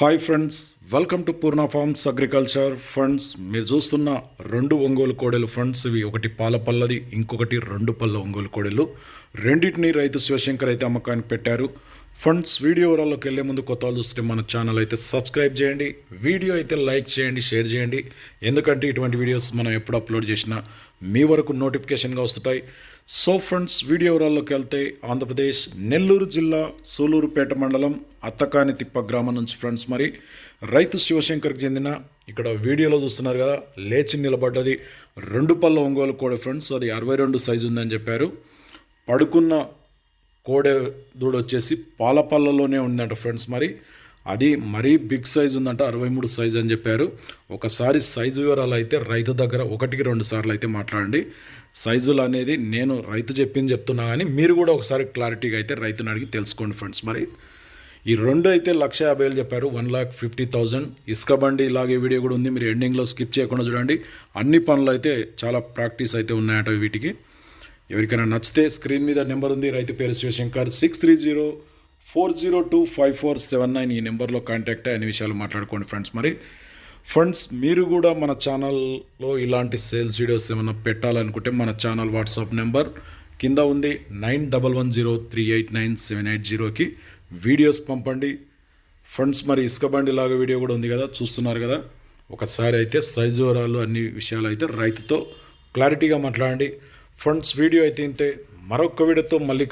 Hi friends welcome to Purna farms agriculture. Friends మీరు చూస్తున్న రెండు ఒంగోలు కోడెలు ఫండ్స్ ఇవి ఒకటి పాల పల్లది ఇంకొకటి రెండు పళ్ళ ఒంగోలు కోడెలు. రెండింటిని రైతు శివశంకర్ అయితే అమ్మకానికి పెట్టారు. ఫండ్స్ వీడియో వివరాల్లోకి వెళ్ళే ముందు కొత్త వాళ్ళు చూస్తే మన ఛానల్ అయితే సబ్స్క్రైబ్ చేయండి. వీడియో అయితే లైక్ చేయండి షేర్ చేయండి. ఎందుకంటే ఇటువంటి వీడియోస్ మనం ఎప్పుడు అప్లోడ్ చేసినా మీ వరకు నోటిఫికేషన్గా వస్తుంటాయి. సో ఫ్రెండ్స్ వీడియో వివరాల్లోకి వెళ్తే ఆంధ్రప్రదేశ్ నెల్లూరు జిల్లా సూలూరుపేట మండలం అత్తకాని తిప్ప గ్రామం నుంచి ఫ్రెండ్స్ మరి రైతు శివశంకర్కి చెందిన ఇక్కడ వీడియోలో చూస్తున్నారు కదా లేచి నిలబడ్డది. రెండు పళ్ళ ఒంగోలు కూడా ఫ్రెండ్స్ అది అరవై రెండు సైజు ఉందని చెప్పారు. పడుకున్న కోడె దూడ వచ్చేసి పాల పళ్ళలోనే ఉందంట ఫ్రెండ్స్ మరి. అది మరీ బిగ్ సైజ్ ఉందంట అరవై మూడు సైజ్ అని చెప్పారు. ఒకసారి సైజు వివరాలు అయితే రైతు దగ్గర ఒకటికి రెండు సార్లు అయితే మాట్లాడండి. సైజులు అనేది నేను రైతు చెప్పింది చెప్తున్నా కానీ మీరు కూడా ఒకసారి క్లారిటీగా అయితే రైతుని అడిగి తెలుసుకోండి ఫ్రెండ్స్ మరి. ఈ రెండు అయితే లక్ష యాభై వేలు చెప్పారు వన్ లాక్ ఫిఫ్టీ థౌజండ్. ఇసుక బండి ఇలాగే వీడియో కూడా ఉంది మీరు ఎండింగ్లో స్కిప్ చేయకుండా చూడండి. అన్ని పనులు అయితే చాలా ప్రాక్టీస్ అయితే ఉన్నాయట వీటికి. ఎవరికైనా నచ్చితే స్క్రీన్ మీద నెంబర్ ఉంది. రైతు పేరు Shivashankar. Six three zero four zero two five four seven nine ఈ నెంబర్లో కాంటాక్ట్ అయ్యి అన్ని విషయాలు మాట్లాడుకోండి ఫ్రెండ్స్. మరి ఫ్రెండ్స్ మీరు కూడా మన ఛానల్లో ఇలాంటి సేల్స్ వీడియోస్ ఏమైనా పెట్టాలనుకుంటే మన ఛానల్ వాట్సాప్ నెంబర్ కింద ఉంది. Nine double one zero three eight nine seven eight జీరోకి వీడియోస్ పంపండి. ఫ్రెండ్స్ మరి ఇసుక బండి లాగా వీడియో కూడా ఉంది కదా చూస్తున్నారు కదా. ఒకసారి అయితే సైజు వివరాలు అన్ని విషయాలు అయితే రైతుతో క్లారిటీగా మాట్లాడండి. ఫ్రెండ్స్ వీడియో అయితే ఇంతే. మరొక వీడియోతో మళ్ళీ కలుద్దాం.